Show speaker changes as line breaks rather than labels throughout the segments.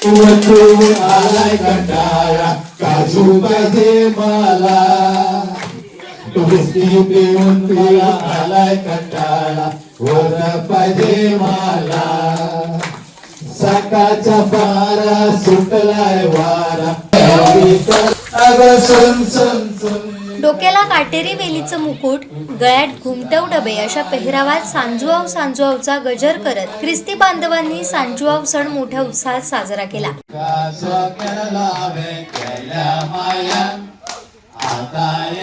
आलाय कंटाळा काजू पाहिजे मला. पिऊन तुला आलाय कंटाळा वर पाहिजे मला सकाळचा पारा सुटलाय वारा. अग सन सन
डोक्याला काटेरी वेलीचं मुकुट गळ्यात घुमटव डबे अशा पेहरावात सांजुआव सांजुआवचा गजर करत ख्रिस्ती बांधवांनी सांजुआव सण मोठ्या उत्साहात साजरा केला.
आता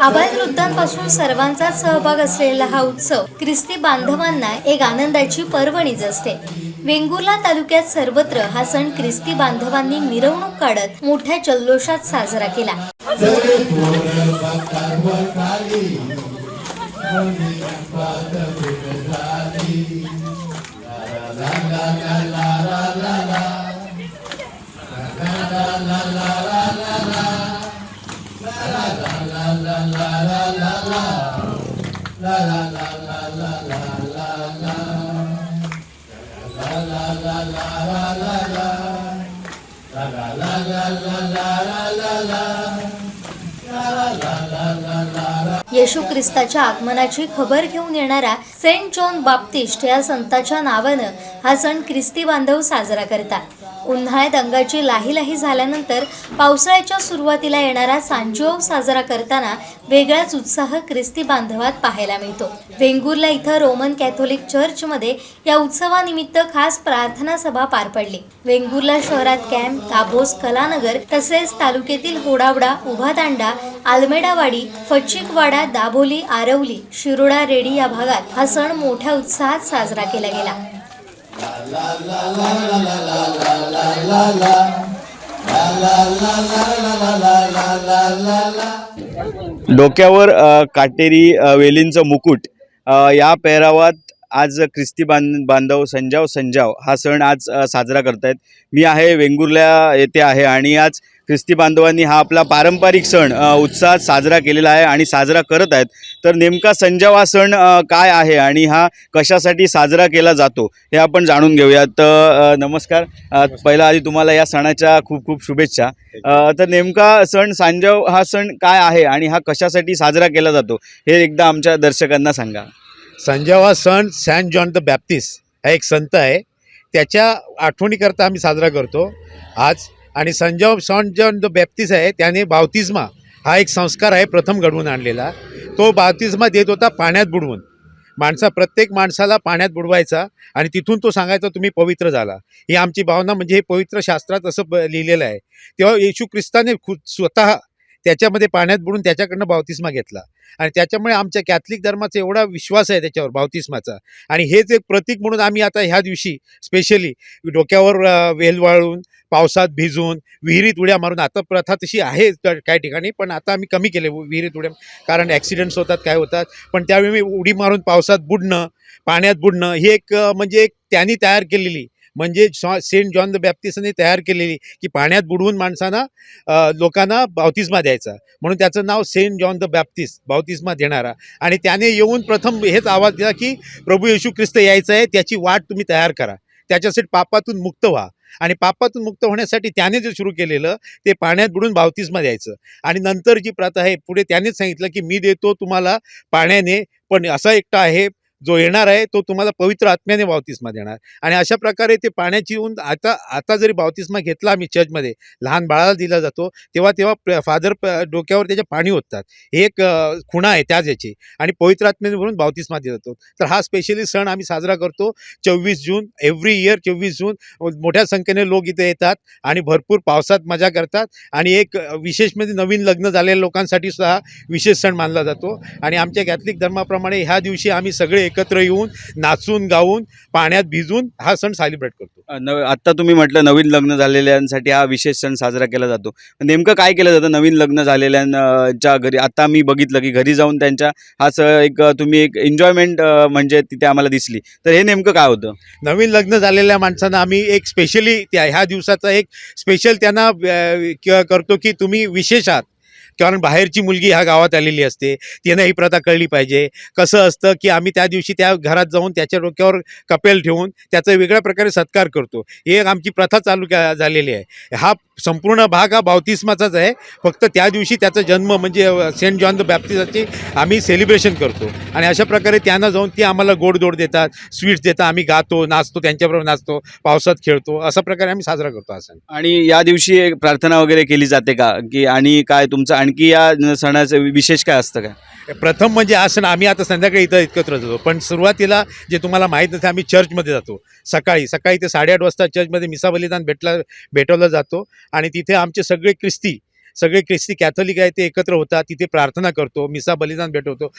आबाल
वृद्धांपासून सर्वांचा सहभाग असलेला हा उत्सव ख्रिस्ती बांधवांना एक आनंदाची पर्वणीच असते. वेंगुर्ला तालुक्यात सर्वत्र हा सण ख्रिस्ती बांधवांनी मिरवणूक काढत मोठ्या जल्लोषात साजरा केला. येशू ख्रिस्ताच्या आगमनाची खबर घेऊन येणाऱ्या सेंट जॉन बाप्तिस्ट या संताच्या नावानं हा सण ख्रिस्ती बांधव साजरा करतात. उन्हाळ्यात अंगाची लाही लाही झाल्यानंतर पावसाळ्याच्या सुरुवातीला येणारा सांजोग साजरा करताना वेगळाच उत्साह ख्रिस्ती बांधवात पाहायला मिळतो. वेंगुर्ला इथं रोमन कॅथोलिक चर्चमध्ये या उत्सवानिमित्त खास प्रार्थना सभा पार पडली. वेंगुर्ला शहरात कॅम्प दाभोस कलानगर तसेच तालुक्यातील होडावडा उभातांडा आलमेडावाडी फचिकवाडा दाभोली आरवली शिरोडा रेडी या भागात हा सण मोठ्या उत्साहात साजरा केला गेला.
डोक्यावर काटेरी वेलींचं मुकुट या पेहरावात आज ख्रिस्ती बांध बांधव संजाव संजाव हा सण आज साजरा करतायत. मी आहे वेंगुर्ल्या येथे आहे आणि आज ख्रिस्ती बांधवांनी हा आपला पारंपरिक सण उत्साहात साजरा केलेला आहे आणि साजरा करत आहेत. तर नेमका संजाव हा सण काय आहे आणि हा कशासाठी साजरा केला जातो हे आपण जाणून घेऊयात. तर नमस्कार. पहिला आधी तुम्हाला या सणाच्या खूप खूप शुभेच्छा. तर नेमका सण सांजव हा सण काय आहे आणि हा कशासाठी साजरा केला जातो हे एकदा आमच्या दर्शकांना सांगा.
संजावा सण सॅन जॉन द बॅप्टिस्ट हा एक संत आहे. त्याच्या आठवणीकरता आम्ही साजरा करतो आज. आणि संजाव सॉन जॉन द बॅप्टिस्ट आहे त्याने बावतिस्मा हा एक संस्कार आहे प्रथम घडवून आणलेला. तो बावतिस्मा देत होता पाण्यात बुडवून. माणसा प्रत्येक माणसाला पाण्यात बुडवायचा आणि तिथून तो सांगायचा तुम्ही पवित्र झाला. ही आमची भावना म्हणजे हे पवित्र शास्त्रात असं ब लिहिलेलं आहे. तेव्हा येशू ख्रिस्ताने खुद स्वतः त्याच्यामध्ये पाण्यात बुडून त्याच्याकडनं बावतिस्मा घेतला. आणि त्याच्यामुळे आमच्या कॅथलिक धर्माचा एवढा विश्वास आहे त्याच्यावर बावतिस्माचा. आणि हेच एक प्रतीक म्हणून आम्ही आता ह्या दिवशी स्पेशली डोक्यावर वेल वाळून पावसात भिजून विहिरीत उड्या मारून आता प्रथा तशी आहे काही ठिकाणी पण आता आम्ही कमी केले विहिरीत उड्या कारण ॲक्सिडेंट्स होतात काय होतात. पण त्यावेळी मी उडी मारून पावसात बुडणं पाण्यात बुडणं ही एक म्हणजे एक त्यांनी तयार केलेली म्हणजे शॉ सेंट जॉन द बॅप्टिस्टने तयार केलेली की पाण्यात बुडवून माणसांना लोकांना बावतिस्मा द्यायचा. म्हणून त्याचं नाव सेंट जॉन द बॅप्टिस्ट बावतिस्मा देणारा. आणि त्याने येऊन प्रथम हेच आवाज दिला की प्रभू येशू ख्रिस्त यायचं आहे त्याची वाट तुम्ही तयार करा. त्याच्यासाठी पापातून मुक्त व्हा. आणि पापातून मुक्त होण्यासाठी त्याने जे सुरू केलेलं ते पाण्यात बुडून बावतीसमा द्यायचं. आणि नंतर जी प्रथा आहे पुढे त्यानेच सांगितलं की मी देतो तुम्हाला पाण्याने पण असा एकटा आहे जो येणार आहे तो तुम्हाला पवित्र आत्म्याने बावतिस्मा देणार आणि अशा प्रकारे ते पाण्याची येऊन आता आता जरी बावतिस्मा घेतला आम्ही चर्चमध्ये लहान बाळाला दिला जातो तेव्हा तेव्हा फादर डोक्यावर त्याचे पाणी ओततात. हे एक खुणा आहे त्याच याची. आणि पवित्र आत्म्याने भरून बावतिस्मा दिला जातो. तर हा स्पेशली सण आम्ही साजरा करतो. चोवीस जून एव्हरी इयर चोवीस जून मोठ्या संख्येने लोक इथे येतात आणि भरपूर पावसात मजा करतात. आणि एक विशेष म्हणजे नवीन लग्न झालेल्या लोकांसाठी सुद्धा विशेष सण मानला जातो. आणि आमच्या कॅथलिक धर्माप्रमाणे ह्या दिवशी आम्ही सगळे एकत्र येऊन नाचून गाऊन पाण्यात भिजून हा सण सेलिब्रेट करतो.
नव आत्ता तुम्ही म्हटलं नवीन लग्न झालेल्यांसाठी हा विशेष सण साजरा केला जातो. नेमकं काय केलं जातं नवीन लग्न झालेल्यांच्या घरी? आता मी बघितलं की घरी जाऊन त्यांच्या हा स एक तुम्ही एक एन्जॉयमेंट म्हणजे तिथे आम्हाला दिसली. तर हे नेमकं काय होतं?
नवीन लग्न झालेल्या माणसांना आम्ही एक स्पेशली त्या ह्या दिवसाचा एक स्पेशल त्यांना करतो की तुम्ही विशेष आहात. कारण बाहेरची मुलगी ह्या गावात आलेली असते. तिनं ही प्रथा कळली पाहिजे. कसं असतं की आम्ही त्या दिवशी त्या घरात जाऊन त्याच्या डोक्यावर कपेल ठेवून त्याचा वेगळ्या प्रकारे सत्कार करतो. ही एक आमची प्रथा चालू झालेली आहे. हा संपूर्ण भाग हा बावतिस्माचाच आहे. फक्त त्या दिवशी त्याचा जन्म म्हणजे सेंट जॉन द बॅप्टिस्टची आम्ही सेलिब्रेशन करतो. आणि अशा प्रकारे त्यांना जाऊन ती आम्हाला गोडधोड देतात स्वीट्स देतात. आम्ही गातो नाचतो त्यांच्याबरोबर नाचतो पावसात खेळतो. अशा प्रकारे आम्ही साजरा करतो हा सण.
आणि या दिवशी एक प्रार्थना वगैरे केली जाते का? की आणि काय तुमचं आणखी या सणाचं विशेष काय असतं का?
प्रथम म्हणजे हा सण आम्ही आता संध्याकाळी इथं एकत्र जातो. पण सुरुवातीला जे तुम्हाला माहीत नसते आम्ही चर्चमध्ये जातो. सकाळी सकाळी ते साडेआठ वाजता चर्चमध्ये मिसा बलिदान भेटला भेटवला जातो. आणि तिथे आमचे सगळे ख्रिस्ती सगळे ख्रिस्ती कॅथोलिक आहे ते एकत्र होतात तिथे प्रार्थना करतो मिसा बलिदान भेटवतो.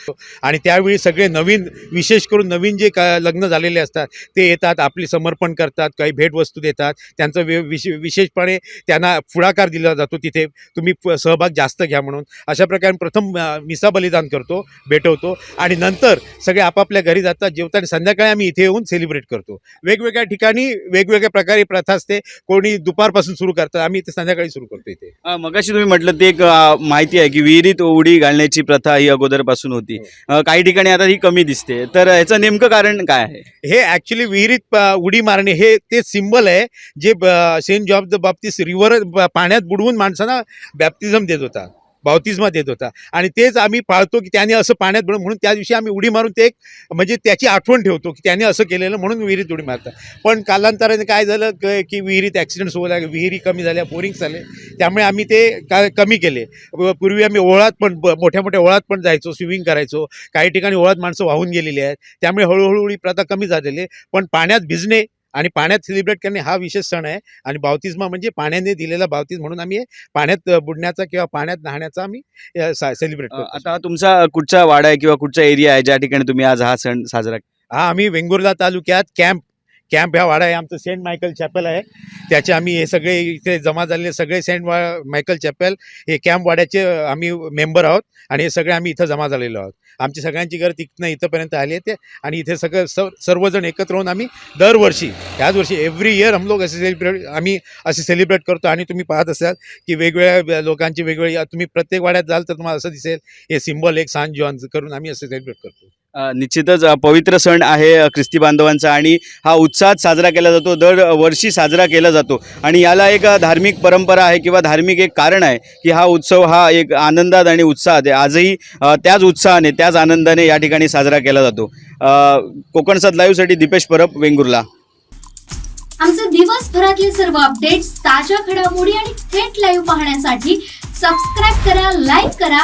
आणि त्यावेळी सगळे नवीन विशेष करून नवीन जे का लग्न झालेले असतात ते येतात आपले समर्पण करतात काही भेटवस्तू देतात. त्यांचं विशे विशेषपणे त्यांना पुढाकार दिला जातो तिथे. तुम्ही प- सहभाग जास्त घ्या म्हणून. अशा प्रकारे प्रथम मिसा बलिदान करतो भेटवतो. आणि नंतर सगळे आपापल्या घरी जातात जेवताना संध्याकाळी आम्ही इथे येऊन सेलिब्रेट करतो. वेगवेगळ्या ठिकाणी वेगवेगळ्या प्रकारे प्रथा असते. कोणी दुपारपासून सुरू करतात आम्ही इथे संध्याकाळी सुरू करतो इथे.
मगाशी तुम्ही म्हटलं ते एक माहिती आहे की विहिरीत उडी घालण्याची प्रथा ही अगोदरपासून होती. अ, काही ठिकाणी आता ही कमी दिसते. तर याचं नेमकं कारण काय आहे?
हे ॲक्च्युली विहिरीत उडी मारणे हे ते सिम्बल आहे जे saint John the Baptist river पाण्यात बुडवून माणसांना बॅप्तिझम देत होता. बावतीजमा देत होता. आणि तेच आम्ही पाळतो की त्याने असं पाण्यात बुडवून म्हणून त्या दिवशी आम्ही उडी मारून ते एक म्हणजे त्याची आठवण ठेवतो की त्याने असं केलेलं म्हणून विहिरीत उडी मारतात. पण कालांतराने काय झालं क- की विहिरीत ॲक्सिडेंट्स होऊ लागले विहिरी कमी झाल्या बोरिंग झाले. त्यामुळे आम्ही ते का कमी केले. व- पूर्वी आम्ही ओळात पण ब- मोठ्या मोठ्या ओळात पण जायचो स्विमिंग करायचो. काही ठिकाणी ओळात माणसं वाहून गेलेली आहेत. त्यामुळे हळूहळू ही प्रथा कमी झालेली आहे. पण पाण्यात भिजणे आणि पाण्यात सेलिब्रेट करणे हा विशेष सण आहे. आणि बावतिस्मा म्हणजे पाण्याने दिलेला बावतीस म्हणून आम्ही पाण्यात बुडण्याचा किंवा पाण्यात न्हाण्याचा आम्ही सेलिब्रेट करतो.
आता तुमचा कुठचा वाडा आहे किंवा कुठचा एरिया आहे ज्या ठिकाणी तुम्ही आज हा सण साजरा
हा आम्ही वेंगुर्ला तालुक्यात कॅम्प कॅम्प ह्या वाडा आहे आमचं सेंट मायकल चॅपल आहे. त्याचे आम्ही हे सगळे इथे जमा झालेले सगळे सेंट वा मायकल चॅपल हे कॅम्प वाड्याचे आम्ही मेंबर आहोत आणि हे सगळे आम्ही इथं जमा झालेलो आहोत. आमची सगळ्यांची गरज तिथनं इथंपर्यंत आली आहे ते आणि इथे सगळं स सर्वजण एकत्र होऊन आम्ही दरवर्षी ह्याच वर्षी एव्हरी इयर हम लोक असे सेलिब्रेट आम्ही असे सेलिब्रेट करतो आणि तुम्ही पाहत असाल की वेगवेगळ्या लोकांची वेगवेगळी तुम्ही प्रत्येक वाड्यात जाल तर तुम्हाला असं दिसेल हे सिम्बॉल एक सान जॉन करून आम्ही असं सेलिब्रेट करतो.
निश्चितच पवित्र सण आहे ख्रिस्ती बांधवांचा आणि हा उत्साहात साजरा केला जातो दर वर्षी साजरा केला जातो. आणि याला एक धार्मिक परंपरा आहे किंवा धार्मिक एक कारण आहे की हा उत्सव हा एक आनंदात आणि उत्साहात आहे. आजही त्याच उत्साहाने त्याच आनंदाने या ठिकाणी साजरा केला जातो. कोकणसात कोकण लाईव्हसाठी दीपेश परब वेंगुर्ला.
आमचे दिवसभरातले सर्व अपडेट्स ताज्या घडामोडी आणि थेट लाईव्ह पाहण्यासाठी सबस्क्राईब करा लाईक करा